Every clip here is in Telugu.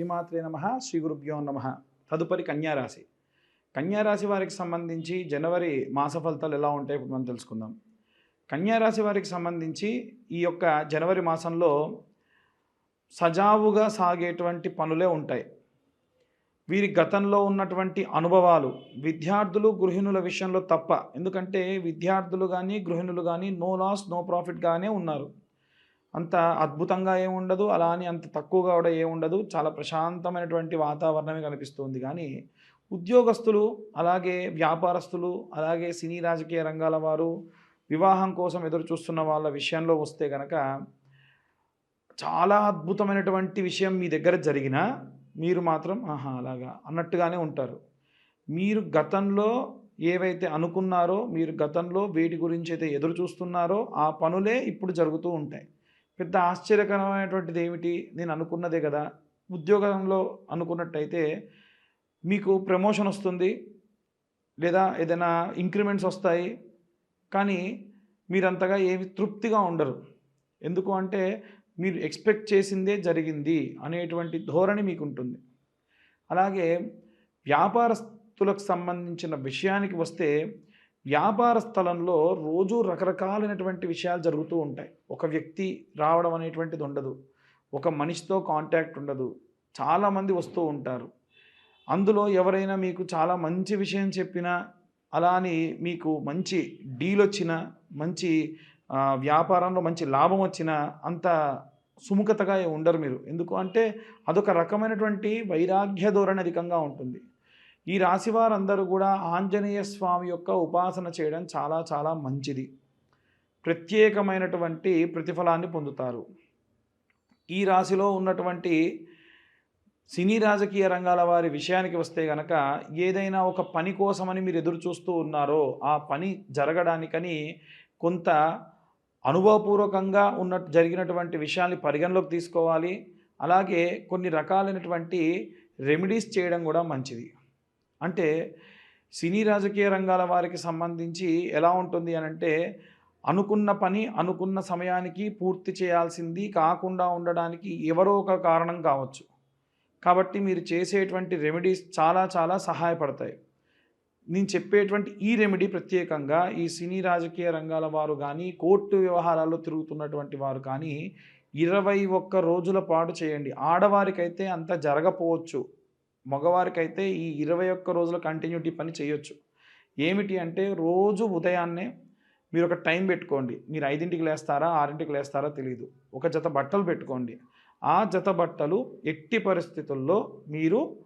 శ్రీమాత్రే నమ శ్రీ గురుభ్యో నమ. తదుపరి కన్యారాశి. కన్యారాశి వారికి సంబంధించి జనవరి మాస ఫలితాలు ఎలా ఉంటాయి ఇప్పుడు మనం తెలుసుకుందాం. కన్యారాశి వారికి సంబంధించి ఈ యొక్క జనవరి మాసంలో సజావుగా సాగేటువంటి పనులే ఉంటాయి. వీరి గతంలో ఉన్నటువంటి అనుభవాలు విద్యార్థులు గృహిణుల విషయంలో తప్ప ఎందుకంటే విద్యార్థులు కానీ గృహిణులు కానీ నో లాస్ నో ప్రాఫిట్గానే ఉన్నారు. అంత అద్భుతంగా ఏముండదు అలా అని అంత తక్కువగా కూడా ఏముండదు చాలా ప్రశాంతమైనటువంటి వాతావరణమే కనిపిస్తుంది. కానీ ఉద్యోగస్తులు అలాగే వ్యాపారస్తులు అలాగే సినీ రాజకీయ రంగాల వారు వివాహం కోసం ఎదురు చూస్తున్న వాళ్ళ విషయంలో వస్తే కనుక చాలా అద్భుతమైనటువంటి విషయం మీ దగ్గర జరిగినా మీరు మాత్రం ఆహా అలాగా అన్నట్టుగానే ఉంటారు. మీరు గతంలో ఏవైతే అనుకున్నారో మీరు గతంలో వేటి గురించి అయితే ఎదురు చూస్తున్నారో ఆ పనులే ఇప్పుడు జరుగుతూ ఉంటాయి. పెద్ద ఆశ్చర్యకరమైనటువంటిది ఏమిటి నేను అనుకున్నదే కదా? ఉద్యోగంలో అనుకున్నట్టయితే మీకు ప్రమోషన్ వస్తుంది లేదా ఏదైనా ఇంక్రిమెంట్స్ వస్తాయి కానీ మీరంతగా ఏమి తృప్తిగా ఉండరు. ఎందుకు అంటే మీరు ఎక్స్పెక్ట్ చేసిందే జరిగింది అనేటువంటి ధోరణి మీకు ఉంటుంది అలాగే వ్యాపారస్తులకు సంబంధించిన విషయానికి వస్తే వ్యాపార స్థలంలో రోజు రకరకాలైనటువంటి విషయాలు జరుగుతూ ఉంటాయి. ఒక వ్యక్తి రావడం అనేటువంటిది ఉండదు. ఒక మనిషితో కాంటాక్ట్ ఉండదు. చాలామంది వస్తూ ఉంటారు. అందులో ఎవరైనా మీకు చాలా మంచి విషయం చెప్పినా అలా అని మీకు మంచి డీల్ వచ్చినా మంచి వ్యాపారంలో మంచి లాభం వచ్చినా అంత సుముఖతగా ఉండరు మీరు. ఎందుకు అంటే అదొక రకమైనటువంటి వైరాగ్య ధోరణి అధికంగా ఉంటుంది. ఈ రాశి వారందరూ కూడా ఆంజనేయ స్వామి యొక్క ఉపాసన చేయడం చాలా చాలా మంచిది. ప్రత్యేకమైనటువంటి ప్రతిఫలాన్ని పొందుతారు. ఈ రాశిలో ఉన్నటువంటి సినీ రాజకీయ రంగాల వారి విషయానికి వస్తే గనక ఏదైనా ఒక పని కోసమని మీరు ఎదురు చూస్తూ ఉన్నారో ఆ పని జరగడానికని కొంత అనుభవపూర్వకంగా ఉన్న జరిగినటువంటి విషయాల్ని పరిగణలోకి తీసుకోవాలి. అలాగే కొన్ని రకాలైనటువంటి రెమెడీస్ చేయడం కూడా మంచిది. అంటే సినీ రాజకీయ రంగాల వారికి సంబంధించి ఎలా ఉంటుంది అని అంటే అనుకున్న పని అనుకున్న సమయానికి పూర్తి చేయాల్సింది కాకుండా ఉండడానికి ఎవరో ఒక కారణం కావచ్చు. కాబట్టి మీరు చేసేటువంటి రెమెడీస్ చాలా చాలా సహాయపడతాయి. నేను చెప్పేటువంటి ఈ రెమెడీ ప్రత్యేకంగా ఈ సినీ రాజకీయ రంగాల వారు కానీ కోర్టు వ్యవహారాల్లో తిరుగుతున్నటువంటి వారు కానీ ఇరవై ఒక్క రోజుల పాటు చేయండి. ఆడవారికైతే అంత జరగపోవచ్చు. మగవారికైతే ఈ ఇరవై ఒక్క రోజుల కంటిన్యూటీ పని చేయొచ్చు. ఏమిటి అంటే రోజు ఉదయాన్నే మీరు ఒక టైం పెట్టుకోండి. మీరు ఐదింటికి లేస్తారా ఆరింటికి లేస్తారా తెలియదు ఒక జత బట్టలు పెట్టుకోండి. ఆ జత బట్టలు ఎట్టి పరిస్థితుల్లో మీరు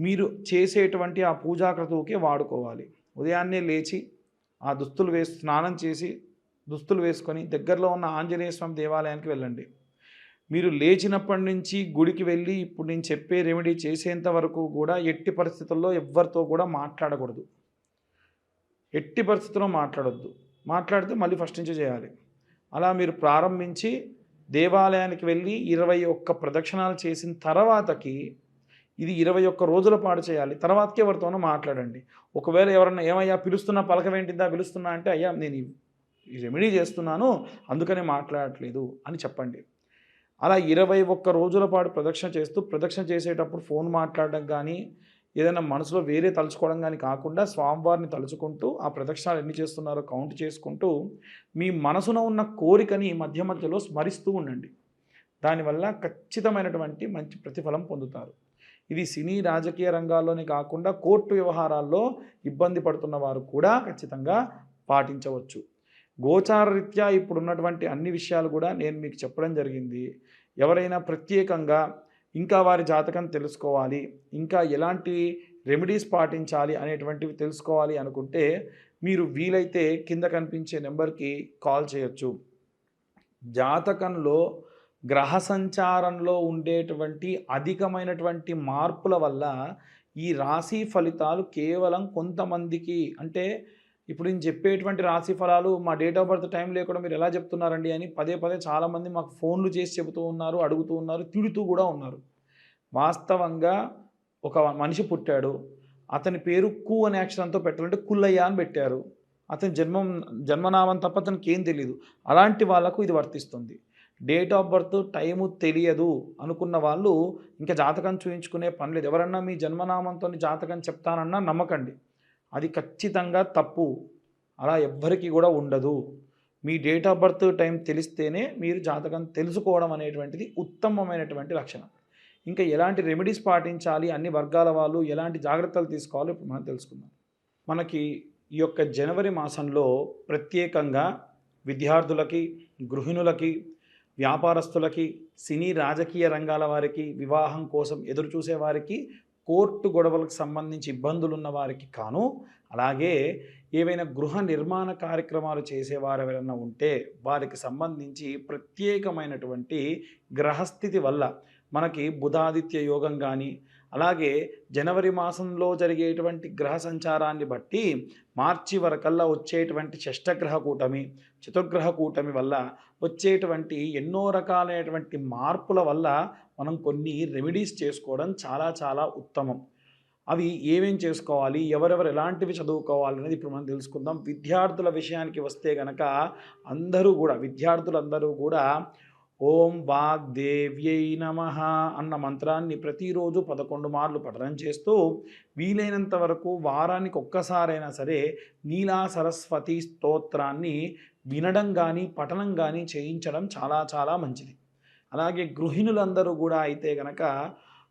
మీరు చేసేటువంటి ఆ పూజాకృతువుకి వాడుకోవాలి. ఉదయాన్నే లేచి ఆ దుస్తులు వేసి స్నానం చేసి దుస్తులు వేసుకొని దగ్గరలో ఉన్న ఆంజనేయ స్వామి దేవాలయానికి వెళ్ళండి. మీరు లేచినప్పటి నుంచి గుడికి వెళ్ళి ఇప్పుడు నేను చెప్పే రెమెడీ చేసేంత వరకు కూడా ఎట్టి పరిస్థితుల్లో ఎవ్వరితో కూడా మాట్లాడకూడదు. ఎట్టి పరిస్థితుల్లో మాట్లాడొద్దు. మాట్లాడితే మళ్ళీ ఫస్ట్ నుంచి చేయాలి. అలా మీరు ప్రారంభించి దేవాలయానికి వెళ్ళి ఇరవై ఒక్క ప్రదక్షిణాలు చేసిన తర్వాతకి ఇది ఇరవై ఒక్క రోజుల పాటు చేయాలి. తర్వాతకి ఎవరితోనో మాట్లాడండి. ఒకవేళ ఎవరన్నా ఏమయ్యా పిలుస్తున్నా పలకవేంటిందా పిలుస్తున్నా అంటే అయ్యా నేను రెమెడీ చేస్తున్నాను అందుకనే మాట్లాడట్లేదు అని చెప్పండి. అలా ఇరవై ఒక్క రోజుల పాటు ప్రదక్షిణ చేస్తూ ప్రదక్షిణ చేసేటప్పుడు ఫోన్ మాట్లాడడం కానీ ఏదైనా మనసులో వేరే తలుచుకోవడం కానీ కాకుండా స్వామివారిని తలుచుకుంటూ ఆ ప్రదక్షిణాలు ఎన్ని చేస్తున్నారో కౌంట్ చేసుకుంటూ మీ మనసున ఉన్న కోరికని మధ్య మధ్యలో స్మరిస్తూ ఉండండి. దానివల్ల ఖచ్చితమైనటువంటి మంచి ప్రతిఫలం పొందుతారు. ఇది సినీ రాజకీయ రంగాల్లోనే కాకుండా కోర్టు వ్యవహారాల్లో ఇబ్బంది పడుతున్న వారు కూడా ఖచ్చితంగా పాటించవచ్చు. గోచారరీత్యా ఇప్పుడున్నటువంటి ఇప్పుడు ఉన్నటువంటి అన్ని విషయాలు కూడా నేను మీకు చెప్పడం జరిగింది. ఎవరైనా ప్రత్యేకంగా ఇంకా వారి జాతకం తెలుసుకోవాలి ఇంకా ఎలాంటి రెమెడీస్ పాటించాలి అనేటువంటివి తెలుసుకోవాలి అనుకుంటే మీరు వీలైతే కింద కనిపించే నెంబర్కి కాల్ చేయొచ్చు. జాతకంలో గ్రహ సంచారంలో ఉండేటువంటి అధికమైనటువంటి మార్పుల వల్ల ఈ రాశి ఫలితాలు కేవలం కొంతమందికి అంటే ఇప్పుడు నేను చెప్పేటువంటి రాశి ఫలాలు మా డేట్ ఆఫ్ బర్త్ టైం లేకుండా మీరు ఎలా చెప్తున్నారండి అని పదే పదే చాలామంది మాకు ఫోన్లు చేసి చెబుతూ ఉన్నారు అడుగుతూ ఉన్నారు తిడుతూ కూడా ఉన్నారు. వాస్తవంగా ఒక మనిషి పుట్టాడు అతని పేరు కు అనే అక్షరంతో పెట్టాలంటే కుల్లయ్య అని పెట్టారు. అతని జన్మం జన్మనామం తప్ప అతనికి ఏం తెలియదు అలాంటి వాళ్ళకు ఇది వర్తిస్తుంది. డేట్ ఆఫ్ బర్త్ టైము తెలియదు అనుకున్న వాళ్ళు ఇంకా జాతకం చూయించుకునే పని లేదు. ఎవరన్నా మీ జన్మనామంతో జాతకం చెప్తానన్నా నమ్మకండి. అది ఖచ్చితంగా తప్పు. అలా ఎవ్వరికి కూడా ఉండదు. మీ డేట్ ఆఫ్ బర్త్ టైం తెలిస్తేనే మీరు జాతకం తెలుసుకోవడం అనేటువంటిది ఉత్తమమైనటువంటి లక్షణం. ఇంకా ఎలాంటి రెమెడీస్ పాటించాలి అన్ని వర్గాల వాళ్ళు ఎలాంటి జాగ్రత్తలు తీసుకోవాలో ఇప్పుడు మనం తెలుసుకుందాం. మనకి ఈ యొక్క జనవరి మాసంలో ప్రత్యేకంగా విద్యార్థులకి గృహిణులకి వ్యాపారస్తులకి సినీ రాజకీయ రంగాల వారికి వివాహం కోసం ఎదురు చూసే వారికి కోర్టు గొడవలకు సంబంధించి ఇబ్బందులు ఉన్న వారికి కాను అలాగే ఏవైనా గృహ నిర్మాణ కార్యక్రమాలు చేసేవారు ఎవరైనా ఉంటే వారికి సంబంధించి ప్రత్యేకమైనటువంటి గ్రహస్థితి వల్ల మనకి బుధాదిత్య యోగం కానీ అలాగే జనవరి మాసంలో జరిగేటువంటి గ్రహ సంచారాన్ని బట్టి మార్చి వరకల్లా వచ్చేటువంటి షష్టగ్రహ కూటమి చతుర్గ్రహ కూటమి వల్ల వచ్చేటువంటి ఎన్నో రకాలైనటువంటి మార్పుల వల్ల మనం కొన్ని రెమెడీస్ చేసుకోవడం చాలా చాలా ఉత్తమం. అవి ఏమేం చేసుకోవాలి ఎవరెవరు ఎలాంటివి చదువుకోవాలి అనేది ఇప్పుడు మనం తెలుసుకుందాం. విద్యార్థుల విషయానికి వస్తే గనక అందరూ కూడా విద్యార్థులందరూ కూడా ఓం వాగ్దేవ్యై నమ అన్న మంత్రాన్ని ప్రతిరోజు పదకొండు మార్లు పఠనం చేస్తూ వీలైనంత వరకు వారానికి ఒక్కసారైనా సరే నీలా సరస్వతి స్తోత్రాన్ని వినడం కానీ పఠనం కానీ చేయించడం చాలా చాలా మంచిది. అలాగే గృహిణులందరూ కూడా అయితే గనక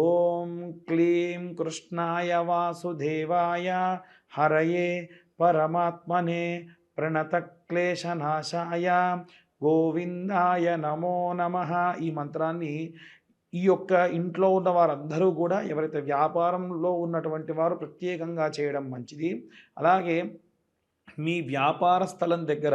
ఓం క్లీం కృష్ణాయ వాసుదేవాయ హరయే పరమాత్మనే ప్రణతక్లేశనాశాయ. గోవిందాయ నమో నమ. ఈ మంత్రాన్ని ఈ యొక్క ఇంట్లో ఉన్న వారందరూ కూడా ఎవరైతే వ్యాపారంలో ఉన్నటువంటి వారు ప్రత్యేకంగా చేయడం మంచిది. అలాగే మీ వ్యాపార స్థలం దగ్గర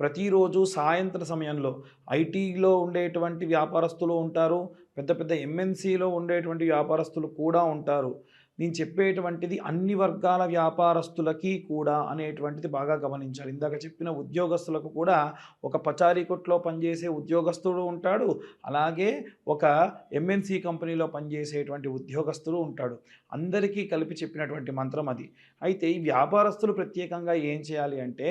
ప్రతిరోజు సాయంత్ర సమయంలో ఐటీలో ఉండేటువంటి వ్యాపారస్తులు ఉంటారు. పెద్ద పెద్ద ఎంఎన్సీలో ఉండేటువంటి వ్యాపారస్తులు కూడా ఉంటారు. నేను చెప్పేటువంటిది అన్ని వర్గాల వ్యాపారస్తులకి కూడా అనేటువంటిది బాగా గమనించాలి. ఇందాక చెప్పిన ఉద్యోగస్తులకు కూడా ఒక పచారీ కొట్లో పనిచేసే ఉద్యోగస్తుడు ఉంటాడు. అలాగే ఒక ఎంఎన్సీ కంపెనీలో పనిచేసేటువంటి ఉద్యోగస్తుడు ఉంటాడు. అందరికీ కలిపి చెప్పినటువంటి మంత్రం అది. అయితే ఈ వ్యాపారస్తులు ప్రత్యేకంగా ఏం చేయాలి అంటే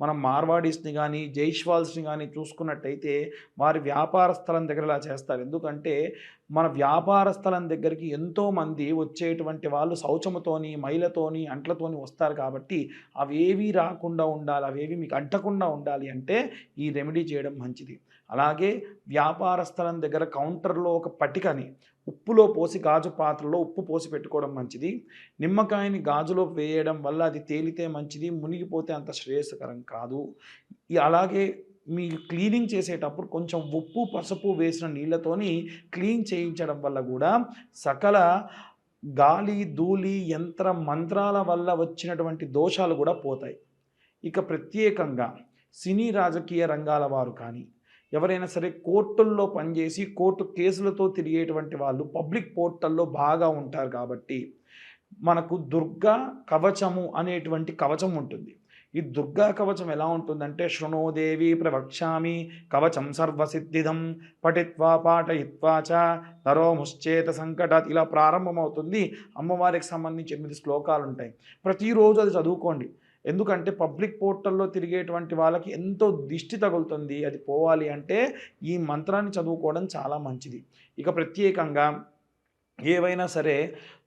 మనం మార్వాడీస్ని కానీ జైష్వాల్స్ని కానీ చూసుకున్నట్టయితే వారి వ్యాపార స్థలం దగ్గర ఇలా చేస్తారు. ఎందుకంటే మన వ్యాపార స్థలం దగ్గరికి ఎంతోమంది వచ్చేటువంటి వాళ్ళు శౌచముతోని మైలతోని అంట్లతోని వస్తారు కాబట్టి అవేవి రాకుండా ఉండాలి అవేవి మీకు అంటకుండా ఉండాలి అంటే ఈ రెమెడీ చేయడం మంచిది. అలాగే వ్యాపార స్థలం దగ్గర కౌంటర్లో ఒక పట్టికని ఉప్పులో పోసి గాజు పాత్రలో ఉప్పు పోసి పెట్టుకోవడం మంచిది. నిమ్మకాయని గాజులో వేయడం వల్ల అది తేలితే మంచిది మునిగిపోతే అంత శ్రేయస్కరం కాదు. అలాగే మీ క్లీనింగ్ చేసేటప్పుడు కొంచెం ఉప్పు పసుపు వేసిన నీళ్ళతోని క్లీన్ చేయించడం వల్ల కూడా సకల గాలి ధూళి యంత్ర మంత్రాల వల్ల వచ్చినటువంటి దోషాలు కూడా పోతాయి. ఇక ప్రత్యేకంగా సినీ రాజకీయ రంగాల వారు కానీ ఎవరైనా సరే కోర్టుల్లో పనిచేసి కోర్టు కేసులతో తిరిగేటువంటి వాళ్ళు పబ్లిక్ పోర్టల్లో బాగా ఉంటారు కాబట్టి మనకు దుర్గా కవచము అనేటువంటి కవచం ఉంటుంది. ఈ దుర్గా కవచం ఎలా ఉంటుందంటే శృణోదేవి ప్రవక్ష్యామి కవచం సర్వసిద్ధిదం పఠిత్వా పాఠయిత్వా చ నరో ముశ్చేత సంకటాత్ ఇలా ప్రారంభమవుతుంది. అమ్మవారికి సంబంధించి ఎనిమిది శ్లోకాలు ఉంటాయి ప్రతిరోజు అది చదువుకోండి. ఎందుకంటే పబ్లిక్ పోర్టల్లో తిరిగేటువంటి వాళ్ళకి ఎంతో దిష్టి తగులుతుంది. అది పోవాలి అంటే ఈ మంత్రాన్ని చదువుకోవడం చాలా మంచిది. ఇక ప్రత్యేకంగా ఏవైనా సరే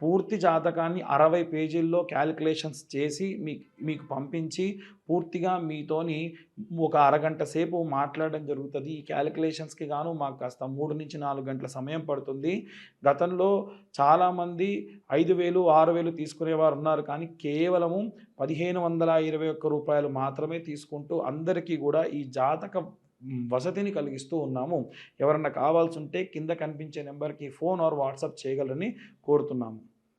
పూర్తి జాతకాన్ని అరవై పేజీల్లో క్యాలిక్యులేషన్స్ చేసి మీ మీకు పంపించి పూర్తిగా మీతోని ఒక అరగంట సేపు మాట్లాడడం జరుగుతుంది. ఈ క్యాలిక్యులేషన్స్కి గాను మాకు కాస్త మూడు నుంచి నాలుగు గంటల సమయం పడుతుంది. గతంలో చాలామంది ఐదు వేలు ఆరు వేలు తీసుకునేవారు ఉన్నారు. కానీ కేవలము పదిహేను వందల ఇరవై ఒక్క రూపాయలు మాత్రమే తీసుకుంటూ అందరికీ కూడా ఈ జాతక వసతిని కలిగిస్తూ ఉన్నాము. ఎవరన్నా కావాల్సి ఉంటే కింద కనిపించే నెంబర్కి ఫోన్ ఆర్ వాట్సాప్ చేయగలరని కోరుతున్నాము.